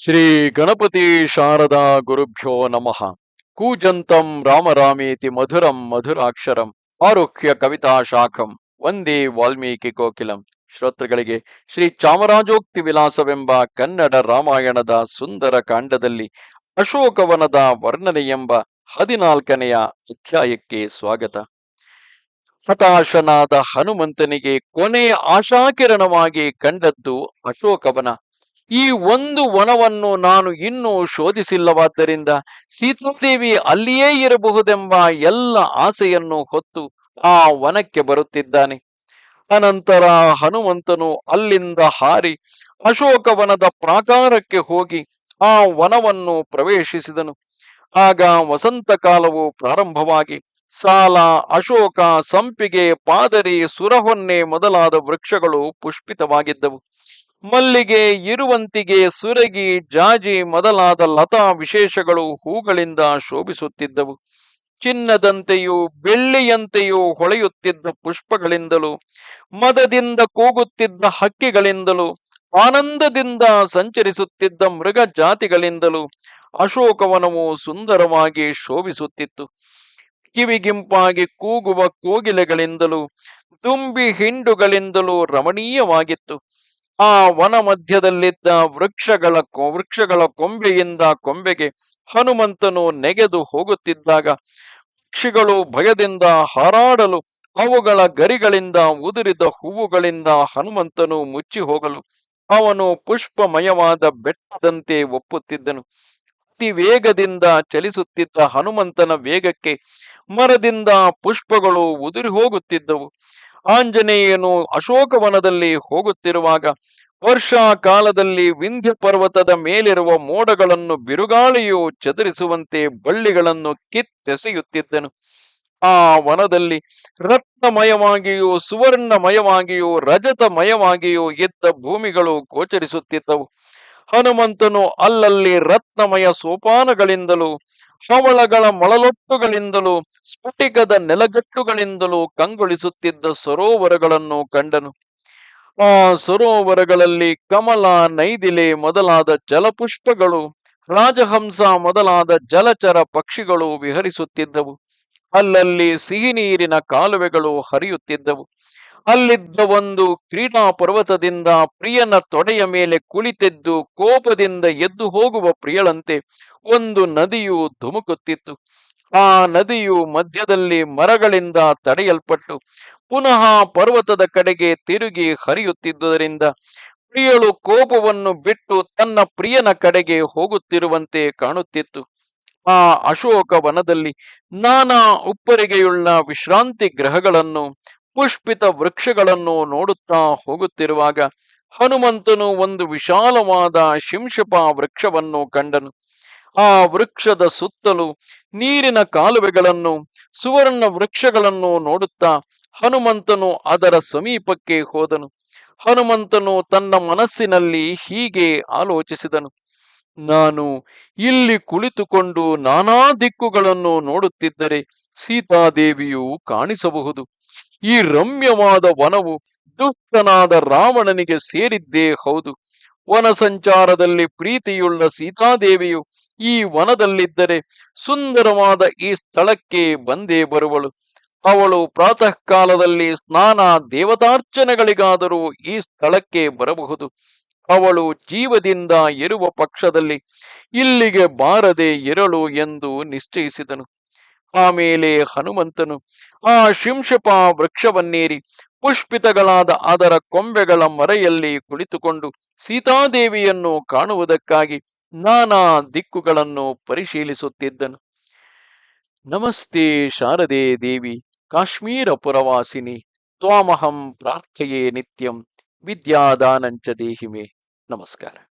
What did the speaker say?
ಶ್ರೀ ಗಣಪತಿ ಶಾರದಾ ಗುರುಭ್ಯೋ ನಮಃ. ಕೂಜಂತಂ ರಾಮರಾಮೇತಿ ಮಧುರಂ ಮಧುರಾಕ್ಷರಂ. ಆರುಹ್ಯ ಕವಿತಾ ಶಾಖಂ. ವಂದೇ ವಾಲ್ಮೀಕಿ ಕೋಕಿಲಂ. ಶ್ರೋತೃಗಳಿಗೆ ಶ್ರೀ ಚಾಮರಾಜೋಕ್ತಿ ವಿಲಾಸವೆಂಬ ಕನ್ನಡ ರಾಮಾಯಣದ ಸುಂದರ ಕಾಂಡದಲ್ಲಿ ಅಶೋಕವನದ ವರ್ಣನೆ ಎಂಬ ಹದಿನಾಲ್ಕನೆಯ ಅಧ್ಯಾಯಕ್ಕೆ ಸ್ವಾಗತ. ಹತಾಶನಾದ ಹನುಮಂತನಿಗೆ ಕೊನೆಯ ಆಶಾಕಿರಣವಾಗಿ ಕಂಡದ್ದು ಅಶೋಕವನ ಈ ಒಂದು ವನವನ್ನು ನಾನು ಇನ್ನೂ ಶೋಧಿಸಿಲ್ಲವಾದ್ದರಿಂದ ಸೀತಾದೇವಿ ಅಲ್ಲಿಯೇ ಇರಬಹುದೆಂಬ ಎಲ್ಲ ಆಸೆಯನ್ನು ಹೊತ್ತು ಆ ವನಕ್ಕೆ ಬರುತ್ತಿದ್ದಾನೆ. ಅನಂತರ ಹನುಮಂತನು ಅಲ್ಲಿಂದ ಹಾರಿ ಅಶೋಕವನದ ಪ್ರಾಕಾರಕ್ಕೆ ಹೋಗಿ ಆ ವನವನ್ನು ಪ್ರವೇಶಿಸಿದನು. ಆಗ ವಸಂತ ಕಾಲವು ಪ್ರಾರಂಭವಾಗಿ ಸಾಲ, ಅಶೋಕ, ಸಂಪಿಗೆ, ಪಾದರಿ, ಸುರಹೊನ್ನೆ ಮೊದಲಾದ ವೃಕ್ಷಗಳು ಪುಷ್ಪಿತವಾಗಿದ್ದವು. ಮಲ್ಲಿಗೆ, ಇರುವಂತಿಗೆ, ಸುರಗಿ, ಜಾಜಿ ಮೊದಲಾದ ಲತಾ ವಿಶೇಷಗಳು ಹೂಗಳಿಂದ ಶೋಭಿಸುತ್ತಿದ್ದವು. ಚಿನ್ನದಂತೆಯೂ ಬೆಳ್ಳಿಯಂತೆಯೂ ಹೊಳೆಯುತ್ತಿದ್ದ ಪುಷ್ಪಗಳಿಂದಲೂ, ಮದದಿಂದ ಕೂಗುತ್ತಿದ್ದ ಹಕ್ಕಿಗಳಿಂದಲೂ, ಆನಂದದಿಂದ ಸಂಚರಿಸುತ್ತಿದ್ದ ಮೃಗ ಜಾತಿಗಳಿಂದಲೂ ಅಶೋಕವನವು ಸುಂದರವಾಗಿ ಶೋಭಿಸುತ್ತಿತ್ತು. ಕಿವಿಗಿಂಪಾಗಿ ಕೂಗುವ ಕೋಗಿಲೆಗಳಿಂದಲೂ ತುಂಬಿ ಹಿಂಡುಗಳಿಂದಲೂ ರಮಣೀಯವಾಗಿತ್ತು. ಆ ವನ ಮಧ್ಯದಲ್ಲಿದ್ದ ವೃಕ್ಷಗಳ ವೃಕ್ಷಗಳ ಕೊಂಬೆಯಿಂದ ಕೊಂಬೆಗೆ ಹನುಮಂತನು ನೆಗೆದು ಹೋಗುತ್ತಿದ್ದಾಗ ಪಕ್ಷಿಗಳು ಭಯದಿಂದ ಹಾರಾಡಲು ಅವುಗಳ ಗರಿಗಳಿಂದ ಉದುರಿದ ಹೂವುಗಳಿಂದ ಹನುಮಂತನು ಮುಚ್ಚಿ ಹೋಗಲು ಅವನು ಪುಷ್ಪಮಯವಾದ ಬೆಟ್ಟದಂತೆ ಒಪ್ಪುತ್ತಿದ್ದನು. ಅತಿ ವೇಗದಿಂದ ಚಲಿಸುತ್ತಿದ್ದ ಹನುಮಂತನ ವೇಗಕ್ಕೆ ಮರದಿಂದ ಪುಷ್ಪಗಳು ಉದುರಿ ಹೋಗುತ್ತಿದ್ದವು. ಆಂಜನೇಯನು ಅಶೋಕವನದಲ್ಲಿ ಹೋಗುತ್ತಿರುವಾಗ ವರ್ಷಾ ಕಾಲದಲ್ಲಿ ವಿಂಧ್ಯ ಪರ್ವತದ ಮೇಲಿರುವ ಮೋಡಗಳನ್ನು ಬಿರುಗಾಳಿಯು ಚದುರಿಸುವಂತೆ ಬಳ್ಳಿಗಳನ್ನು ಕಿತ್ತೆಸೆಯುತ್ತಿದ್ದನು. ಆ ವನದಲ್ಲಿ ರತ್ನಮಯವಾಗಿಯೂ ಸುವರ್ಣಮಯವಾಗಿಯೂ ರಜತಮಯವಾಗಿಯೂ ಇದ್ದ ಭೂಮಿಗಳು ಗೋಚರಿಸುತ್ತಿದ್ದವು. ಹನುಮಂತನು ಅಲ್ಲಲ್ಲಿ ರತ್ನಮಯ ಸೋಪಾನಗಳಿಂದಲೂ, ಹವಳಗಳ ಮಳಲೊಟ್ಟುಗಳಿಂದಲೂ ಸ್ಫಟಿಕದ ನೆಲಗಟ್ಟುಗಳಿಂದಲೂ ಕಂಗೊಳಿಸುತ್ತಿದ್ದ ಸರೋವರಗಳನ್ನು ಕಂಡನು. ಆ ಸರೋವರಗಳಲ್ಲಿ ಕಮಲ, ನೈದಿಲೆ ಮೊದಲಾದ ಜಲಪುಷ್ಪಗಳು, ರಾಜಹಂಸ ಮೊದಲಾದ ಜಲಚರ ಪಕ್ಷಿಗಳು ವಿಹರಿಸುತ್ತಿದ್ದವು. ಅಲ್ಲಲ್ಲಿ ಸಿಹಿ ನೀರಿನ ಕಾಲುವೆಗಳು ಹರಿಯುತ್ತಿದ್ದವು. ಅಲ್ಲಿದ್ದ ಒಂದು ಕ್ರೀಡಾ ಪರ್ವತದಿಂದ ಪ್ರಿಯನ ತೊಡೆಯ ಮೇಲೆ ಕುಳಿತೆದ್ದು ಕೋಪದಿಂದ ಎದ್ದು ಹೋಗುವ ಪ್ರಿಯಳಂತೆ ಒಂದು ನದಿಯು ಧುಮುಕುತ್ತಿತ್ತು. ಆ ನದಿಯು ಮಧ್ಯದಲ್ಲಿ ಮರಗಳಿಂದ ತಡೆಯಲ್ಪಟ್ಟು ಪುನಃ ಪರ್ವತದ ಕಡೆಗೆ ತಿರುಗಿ ಹರಿಯುತ್ತಿದ್ದುದರಿಂದ ಪ್ರಿಯಳು ಕೋಪವನ್ನು ಬಿಟ್ಟು ತನ್ನ ಪ್ರಿಯನ ಕಡೆಗೆ ಹೋಗುತ್ತಿರುವಂತೆ ಕಾಣುತ್ತಿತ್ತು. ಆ ಅಶೋಕ ವನದಲ್ಲಿ ನಾನಾ ಉಪ್ಪರಿಗೆಯುಳ್ಳ ವಿಶ್ರಾಂತಿ ಗ್ರಹಗಳನ್ನು ಪುಷ್ಪಿತ ವೃಕ್ಷಗಳನ್ನು ನೋಡುತ್ತಾ ಹೋಗುತ್ತಿರುವಾಗ ಹನುಮಂತನು ಒಂದು ವಿಶಾಲವಾದ ಶಿಂಶಪ ವೃಕ್ಷವನ್ನು ಕಂಡನು. ಆ ವೃಕ್ಷದ ಸುತ್ತಲೂ ನೀರಿನ ಕಾಲುವೆಗಳನ್ನು, ಸುವರ್ಣ ವೃಕ್ಷಗಳನ್ನು ನೋಡುತ್ತಾ ಹನುಮಂತನು ಅದರ ಸಮೀಪಕ್ಕೆ ಹೋದನು. ಹನುಮಂತನು ತನ್ನ ಮನಸ್ಸಿನಲ್ಲಿ ಹೀಗೆ ಆಲೋಚಿಸಿದನು. ನಾನು ಇಲ್ಲಿ ಕುಳಿತುಕೊಂಡು ನಾನಾ ದಿಕ್ಕುಗಳನ್ನು ನೋಡುತ್ತಿದ್ದರೆ ಸೀತಾದೇವಿಯು ಕಾಣಿಸಬಹುದು. ಈ ರಮ್ಯವಾದ ವನವು ದುಷ್ಟನಾದ ರಾವಣನಿಗೆ ಸೇರಿದ್ದೇ ಹೌದು. ವನ ಸಂಚಾರದಲ್ಲಿ ಪ್ರೀತಿಯುಳ್ಳ ಸೀತಾದೇವಿಯು ಈ ವನದಲ್ಲಿದ್ದರೆ ಸುಂದರವಾದ ಈ ಸ್ಥಳಕ್ಕೆ ಬಂದೇ ಬರುವಳು. ಅವಳು ಪ್ರಾತಃ ಕಾಲದಲ್ಲಿ ಸ್ನಾನ ದೇವತಾರ್ಚನೆಗಳಿಗಾದರೂ ಈ ಸ್ಥಳಕ್ಕೆ ಬರಬಹುದು. ಅವಳು ಜೀವದಿಂದ ಇರುವ ಪಕ್ಷದಲ್ಲಿ ಇಲ್ಲಿಗೆ ಬಾರದೆ ಇರಳು ಎಂದು ನಿಶ್ಚಯಿಸಿದನು. ಆಮೇಲೆ ಹನುಮಂತನು, ಆ ಶಿಂಶಪ ವೃಕ್ಷವನ್ನೇರಿ, ಪುಷ್ಪಿತಗಳಾದ ಅದರ ಕೊಂಬೆಗಳ ಮರೆಯಲ್ಲಿ ಕುಳಿತುಕೊಂಡು ಸೀತಾದೇವಿಯನ್ನು ಕಾಣುವುದಕ್ಕಾಗಿ ನಾನಾ ದಿಕ್ಕುಗಳನ್ನು ಪರಿಶೀಲಿಸುತ್ತಿದ್ದನು. ನಮಸ್ತೆ ಶಾರದೆ ದೇವಿ, ಕಾಶ್ಮೀರ ಪುರವಾಸಿನಿ, ತ್ವಾಮಹಂ ಪ್ರಾರ್ಥೆಯೇ ನಿತ್ಯಂ, ವಿದ್ಯಾದಾನಂಚ ದೇಹಿಮೆ. ನಮಸ್ಕಾರ.